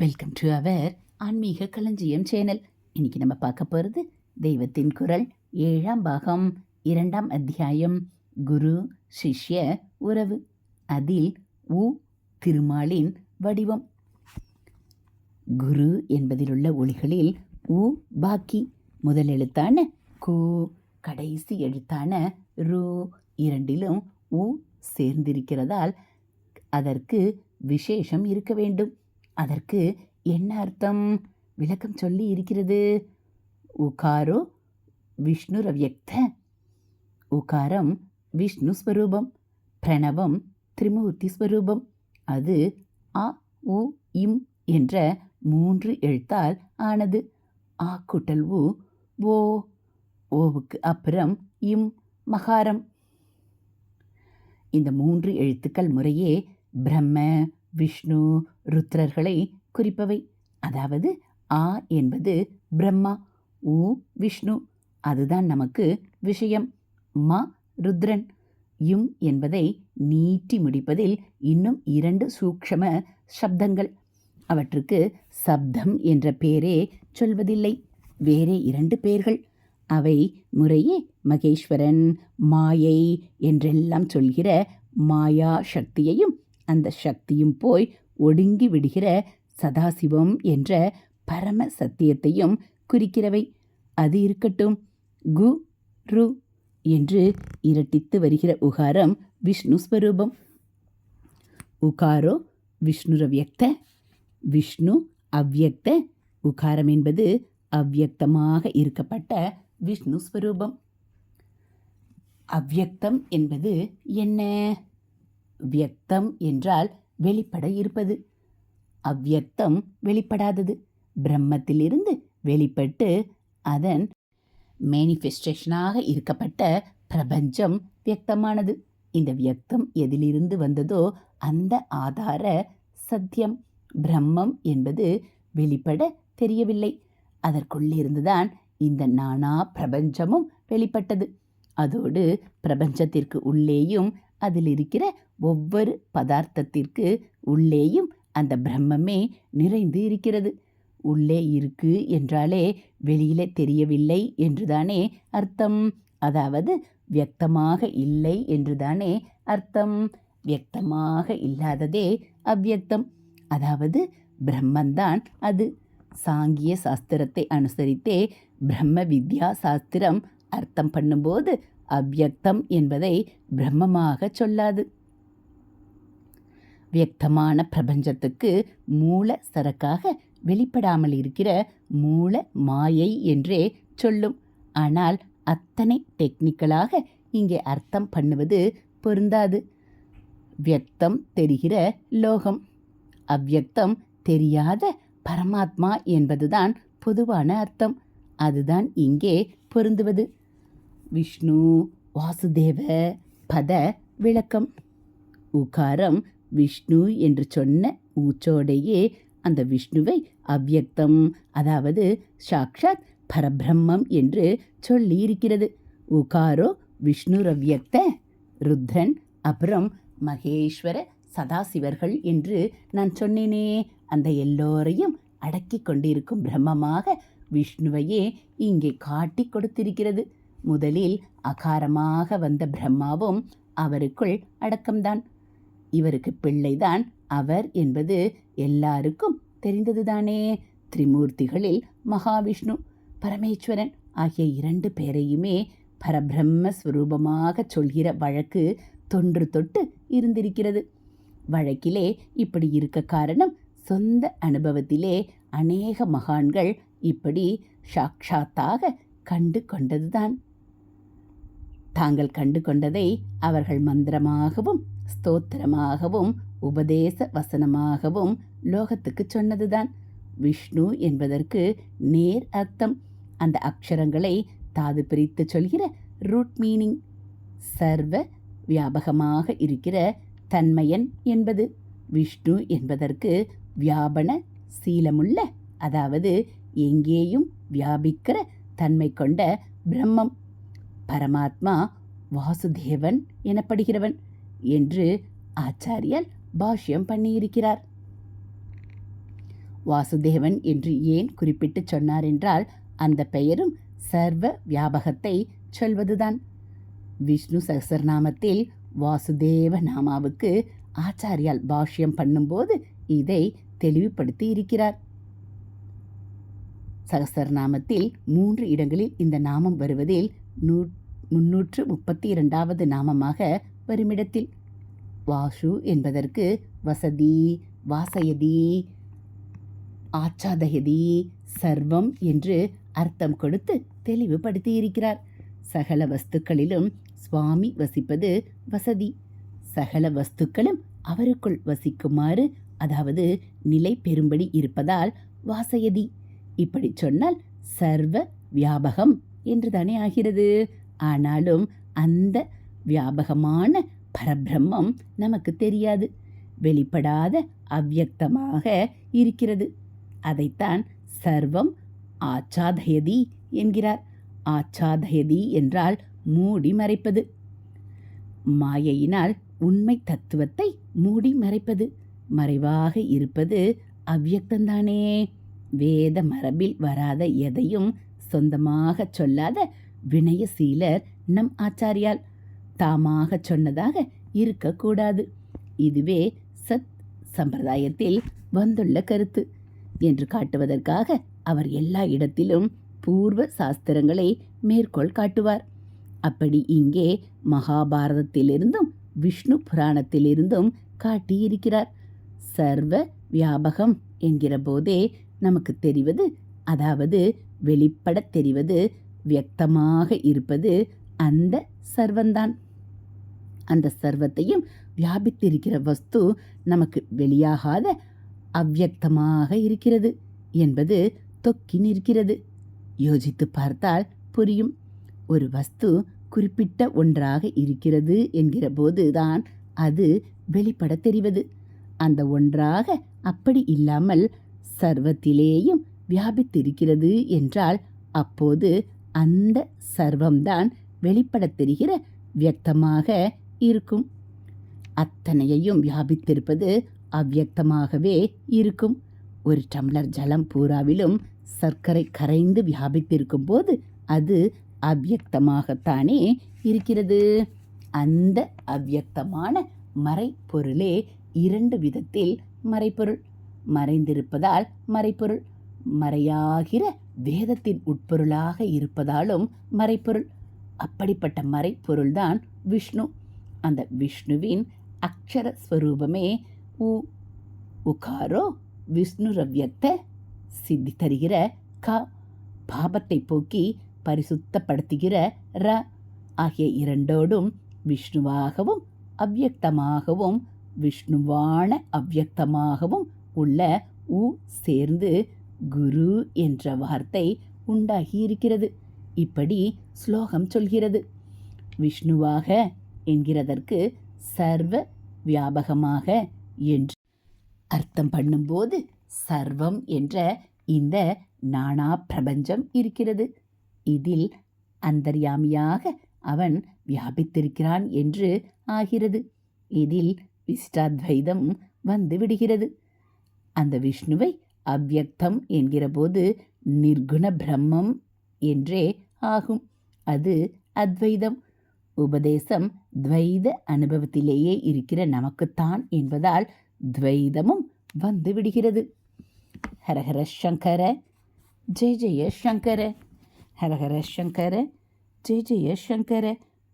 Welcome to our ஆன்மீக களஞ்சியம் channel இன்னைக்கு நம்ம பார்க்க போகிறது தெய்வத்தின் குரல் ஏழாம் பாகம் இரண்டாம் அத்தியாயம் குரு சிஷ்ய உறவு. அதில் உ திருமாலின் வடிவம். குரு என்பதிலுள்ள ஒளிகளில் உ பாக்கி. முதல் எழுத்தான கு கடைசி எழுத்தான ரு இரண்டிலும் உ சேர்ந்திருக்கிறதால் அதற்கு விசேஷம் இருக்க வேண்டும். அதற்கு என்ன அர்த்தம்? விளக்கம் சொல்லி இருக்கிறது. உகாரோ விஷ்ணு ரவியக்த உகாரம் விஷ்ணு ஸ்வரூபம். பிரணவம் திரிமூர்த்தி ஸ்வரூபம். அது அ உ இம் என்ற மூன்று எழுத்தால் ஆனது. ஆ குட்டல் உ ஓ. ஓவுக்கு அப்புறம் இம் மகாரம். இந்த மூன்று எழுத்துக்கள் முறையே பிரம்ம விஷ்ணு ருத்ரர்களை குறிப்பவை. அதாவது ஆ என்பது பிரம்மா உ விஷ்ணு. அதுதான் நமக்கு விஷயம். ம ருத்ரன். யும் என்பதை நீட்டி முடிப்பதில் இன்னும் இரண்டு சூக்ஷம சப்தங்கள். அவற்றுக்கு சப்தம் என்ற பெயரே சொல்வதில்லை. வேறே இரண்டு பேர்கள். அவை முறையே மகேஸ்வரன் மாயை என்றெல்லாம் சொல்கிற மாயா சக்தியையும் அந்த சக்தியும் போய் ஒடுங்கி விடுகிற சதாசிவம் என்ற பரம சத்தியத்தையும் குறிக்கிறவை. அது இருக்கட்டும். கு ரு என்று இரட்டித்து வருகிற உகாரம் விஷ்ணு ஸ்வரூபம். உகாரோ விஷ்ணுரவியக்த விஷ்ணு அவ்வியக்த. உகாரம் என்பது அவ்யக்தமாக இருக்கப்பட்ட விஷ்ணு ஸ்வரூபம். அவ்யக்தம் என்பது என்ன? வியக்தம் என்றால் வெளிப்பட இருப்பது. அவ்வியக்தம் வெளிப்படாதது. பிரம்மத்திலிருந்து வெளிப்பட்டு அதன் மேனிஃபெஸ்டேஷனாக இருக்கப்பட்ட பிரபஞ்சம் வியக்தமானது. இந்த வியக்தம் எதிலிருந்து வந்ததோ அந்த ஆதார சத்தியம். பிரம்மம் என்பது வெளிப்பட தெரியவில்லை. அதற்குள்ளிருந்துதான் இந்த நானா பிரபஞ்சமும் வெளிப்பட்டது. அதோடு பிரபஞ்சத்திற்கு உள்ளேயும் அதில் இருக்கிற ஒவ்வொரு பதார்த்தத்திற்கு உள்ளேயும் அந்த பிரம்மமே நிறைந்து இருக்கிறது. உள்ளே இருக்கு என்றாலே வெளியில தெரியவில்லை என்றுதானே அர்த்தம். அதாவது வியக்தமாக இல்லை என்றுதானே அர்த்தம். வியக்தமாக இல்லாததே அவ்வியக்தம். அதாவது பிரம்மந்தான் அது. சாங்கிய சாஸ்திரத்தை அனுசரித்தே பிரம்ம வித்யா சாஸ்திரம் அர்த்தம் பண்ணும்போது அவ்யக்தம் என்பதை பிரம்மமாக சொல்லாது. வியக்தமான பிரபஞ்சத்துக்கு மூல சரக்காக வெளிப்படாமல் இருக்கிற மூல மாயை என்றே சொல்லும். ஆனால் அத்தனை டெக்னிக்கலாக இங்கே அர்த்தம் பண்ணுவது பொருந்தாது. வியக்தம் தெரிகிற லோகம். அவ்யக்தம் தெரியாத பரமாத்மா என்பதுதான் பொதுவான அர்த்தம். அதுதான் இங்கே பொருந்துவது. விஷ்ணு வாசுதேவ பத விளக்கம். உகாரம் விஷ்ணு என்று சொன்ன மூச்சோடையே அந்த விஷ்ணுவை அவ்யக்தம் அதாவது சாக்ஷாத் பரபிரம்மம் என்று சொல்லி இருக்கிறது உகாரோ விஷ்ணு அவ்யக்த ருத்ரன் அப்புறம் மகேஸ்வர சதாசிவர்கள் என்று நான் சொன்னேனே. அந்த எல்லோரையும் அடக்கி கொண்டிருக்கும் பிரம்மமாக விஷ்ணுவையே இங்கே காட்டி கொடுத்திருக்கிறது. முதலில் அகாரமாக வந்த பிரம்மாவும் அவருக்குள் அடக்கம்தான். இவருக்கு பிள்ளைதான் அவர் என்பது எல்லாருக்கும் தெரிந்ததுதானே. திரிமூர்த்திகளில் மகாவிஷ்ணு பரமேஸ்வரன் ஆகிய இரண்டு பேரையுமே பரபிரம்ம ஸ்வரூபமாக சொல்கிற வழக்கு தொன்று தொட்டு இருந்திருக்கிறது. வழக்கிலே இப்படி இருக்க காரணம் சொந்த அனுபவத்திலே அநேக மகான்கள் இப்படி சாட்சாத்தாக கண்டு கொண்டதுதான். தாங்கள் கண்டு கொண்டதை அவர்கள் மந்திரமாகவும் ஸ்தோத்திரமாகவும் உபதேச வசனமாகவும் லோகத்துக்கு சொன்னதுதான். விஷ்ணு என்பதற்கு நேர் அர்த்தம். அந்த அக்ஷரங்களை தாது பிரித்து சொல்கிற ரூட் மீனிங். சர்வ வியாபகமாக இருக்கிற தன்மையன் என்பது. விஷ்ணு என்பதற்கு வியாபன சீலமுள்ள அதாவது எங்கேயும் வியாபிக்கிற தன்மை கொண்ட பிரம்மம். பரமாத்மா வாசுதேவன் எனப்படுகிறவன் என்று ஆச்சாரியால் பாஷ்யம் பண்ணியிருக்கிறார். வாசுதேவன் என்று ஏன் குறிப்பிட்டு சொன்னார் என்றால் அந்த பெயரும் சர்வ வியாபகத்தை சொல்வதுதான். விஷ்ணு சகசரநாமத்தில் வாசுதேவ நாமாவுக்கு ஆச்சாரியால் பாஷ்யம் பண்ணும்போது இதை தெளிவுபடுத்தி இருக்கிறார் சகசரநாமத்தில் மூன்று இடங்களில் இந்த நாமம் வருவதில் நூற் முன்னூற்று முப்பத்தி இரண்டாவது நாமமாக வருமிடத்தில் வாஷு என்பதற்கு வசதி வாசயதி ஆச்சாதயதி சர்வம் என்று அர்த்தம் கொடுத்து தெளிவுபடுத்தி இருக்கிறார் சகல வஸ்துக்களிலும் சுவாமி வசிப்பது வசதி. சகல வஸ்துக்களும் அவருக்குள் வசிக்குமாறு அதாவது நிலை பெறும்படி இருப்பதால் வாசயதி. இப்படி சொன்னால் சர்வ வியாபகம் என்று தானே ஆகிறது? ஆனாலும் அந்த வியாபகமான பரபிரம்மம் நமக்கு தெரியாது. வெளிப்படாத அவ்வியக்தமாக இருக்கிறது. அதைத்தான் சர்வம் ஆச்சாதயதி என்கிறார். ஆச்சாதயதி என்றால் மூடி மறைப்பது. மாயையினால் உண்மை தத்துவத்தை மூடி மறைப்பது. மறைவாக இருப்பது அவ்வியக்தந்தானே வேத மரபில் வராத எதையும் சொந்தமாக சொல்லாத வினயசீலர் நம் ஆச்சாரியால் தாமாக சொன்னதாக இருக்கக்கூடாது. இதுவே சத் சம்பிரதாயத்தில் வந்துள்ள கருத்து. என்று காட்டுவதற்காக அவர் எல்லா இடத்திலும் பூர்வ சாஸ்திரங்களை மேற்கோள் காட்டுவார். அப்படி இங்கே மகாபாரதத்திலிருந்தும் விஷ்ணு புராணத்திலிருந்தும் காட்டியிருக்கிறார். சர்வ வியாபகம் என்கிற போதே நமக்கு தெரிவது அதாவது வெளிப்படத் தெரிவது வியக்தமாக இருப்பது அந்த சர்வந்தான். அந்த சர்வத்தையும் வியாபித்திருக்கிற வஸ்து நமக்கு வெளியாகாத அவ்வியக்தமாக இருக்கிறது என்பது தொக்கி நிற்கிறது. யோசித்து பார்த்தால் புரியும். ஒரு வஸ்து குறிப்பிட்ட ஒன்றாக இருக்கிறது என்கிற போதுதான் அது வெளிப்பட தெரிவது. அந்த ஒன்றாக அப்படி இல்லாமல் சர்வத்திலேயும் வியாபித்திருக்கிறது என்றால் அப்போது அந்த சர்வம்தான் வெளிப்படத் தெரிகிற வியக்தமாக இருக்கும். அத்தனையையும் வியாபித்திருப்பது அவ்வியக்தமாகவே இருக்கும். ஒரு டம்ளர் ஜலம் பூராவிலும் சர்க்கரை கரைந்து வியாபித்திருக்கும் போது அது அவ்வியக்தமாகத்தானே இருக்கிறது. அந்த அவ்வியக்தமான மறைப்பொருளே இரண்டு விதத்தில் மறைப்பொருள் மறைந்திருப்பதால் மறைப்பொருள் மறையாகிற வேதத்தின் உட்பொருளாக இருப்பதாலும் மறைப்பொருள். அப்படிப்பட்ட மறைப்பொருள்தான் விஷ்ணு. அந்த விஷ்ணுவின் அக்ஷர ஸ்வரூபமே உ உகாரோ விஷ்ணு ரவ்யத்தை சித்தி தருகிற க பாபத்தை போக்கி பரிசுத்தப்படுத்துகிற ர ஆகிய இரண்டோடும் விஷ்ணுவாகவும் அவ்யக்தமாகவும் விஷ்ணுவான அவ்யக்தமாகவும் உள்ள உ சேர்ந்து குரு என்ற வார்த்தை உண்டாகி இருக்கிறது இப்படி ஸ்லோகம் சொல்கிறது. விஷ்ணுவாக என்கிறதற்கு சர்வ வியாபகமாக என்று அர்த்தம் பண்ணும்போது சர்வம் என்ற இந்த நானா பிரபஞ்சம் இருக்கிறது. இதில் அந்தர்யாமியாக அவன் வியாபித்திருக்கிறான் என்று ஆகிறது. இதில் விசிஷ்டாத்வைதம் வந்து விடுகிறது. அந்த விஷ்ணுவை அவ்யக்தம் என்கிறபோது நிர்குண பிரம்மம் என்றே ஆகும். அது அத்வைதம். உபதேசம் துவைத அனுபவத்திலேயே இருக்கிற நமக்குத்தான் என்பதால் துவைதமும் வந்து விடுகிறது. ஹரஹர சங்கர ஜெய ஜெய சங்கர ஹரஹர சங்கர ஜெய ஜெய சங்கர.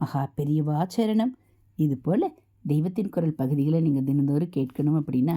மகா பெரியவாச்சரணம் இதுபோல் தெய்வத்தின் குரல் பகுதிகளை நீங்கள் தினந்தோறும் கேட்கணும் அப்படின்னா